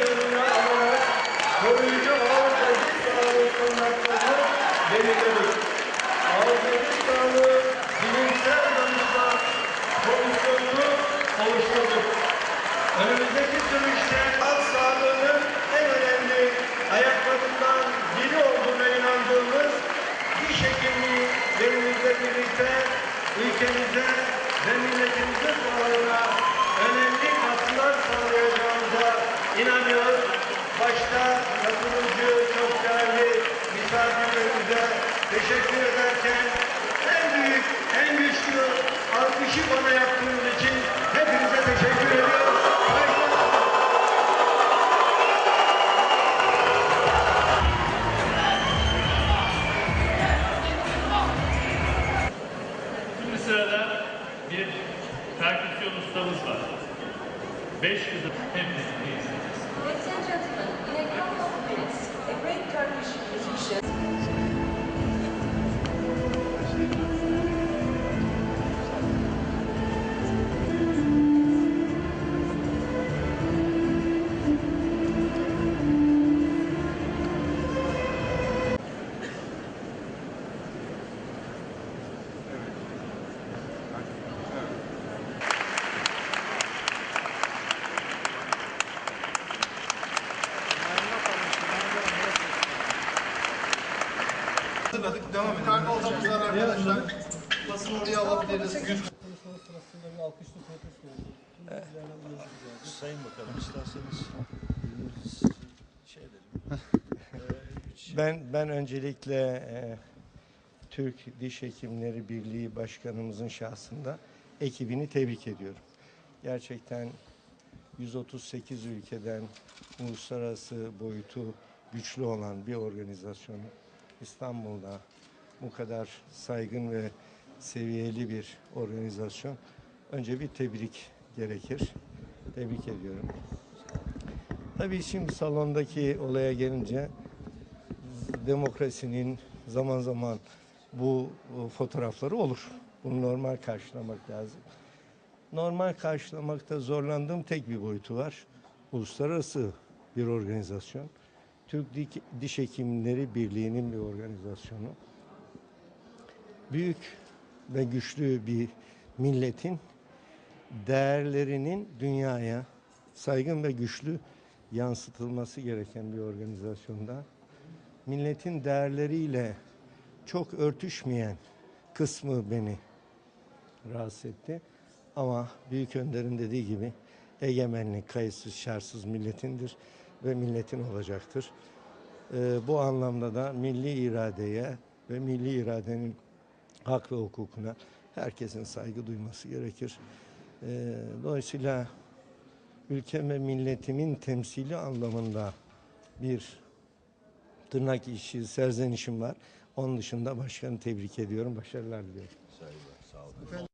görünme alanı, koruyucu ağır tedbir sağlığı Önümüzdeki sürüşte halk sağlığının en ayaklarından biri olduğuna inandığımız diş hekimliği benimizle birlikte ülkemize ve milletimizin sağlığını alkışı bana yaptığınız için hepinize teşekkür ediyorum. Şimdi sırada bir perküsyon ustamız var. Beş kızı hep Hazırladık, devam edelim. Karnavalımız var arkadaşlar. Basın oraya alabiliriz. Sırasında bir alkışlı oldu. Sayın Bakanım isterseniz şey edelim. Ben ben öncelikle e, Türk Diş Hekimleri Birliği Başkanımızın şahsında ekibini tebrik ediyorum. Gerçekten 138 ülkeden uluslararası boyutu güçlü olan bir organizasyonu İstanbul'da bu kadar saygın ve seviyeli bir organizasyon. Önce bir tebrik gerekir. Tebrik ediyorum. Tabii şimdi salondaki olaya gelince demokrasinin zaman zaman bu e, fotoğrafları olur. Bunu normal karşılamak lazım. Normal karşılamakta zorlandığım tek bir boyutu var. Uluslararası bir organizasyon. Türk Diş Hekimleri Birliği'nin bir organizasyonu. Büyük ve güçlü bir milletin değerlerinin dünyaya saygın ve güçlü yansıtılması gereken bir organizasyonda milletin değerleriyle çok örtüşmeyen kısmı beni rahatsız etti. Ama Büyük Önder'in dediği gibi egemenlik kayıtsız şartsız milletindir ve milletin olacaktır. Ee, bu anlamda da milli iradeye ve milli iradenin hak ve hukukuna herkesin saygı duyması gerekir. Ee, dolayısıyla ülkem ve milletimin temsili anlamında bir tırnak işi, serzenişim var. Onun dışında başkanı tebrik ediyorum. Başarılar diliyorum. Saygılar, sağ olun.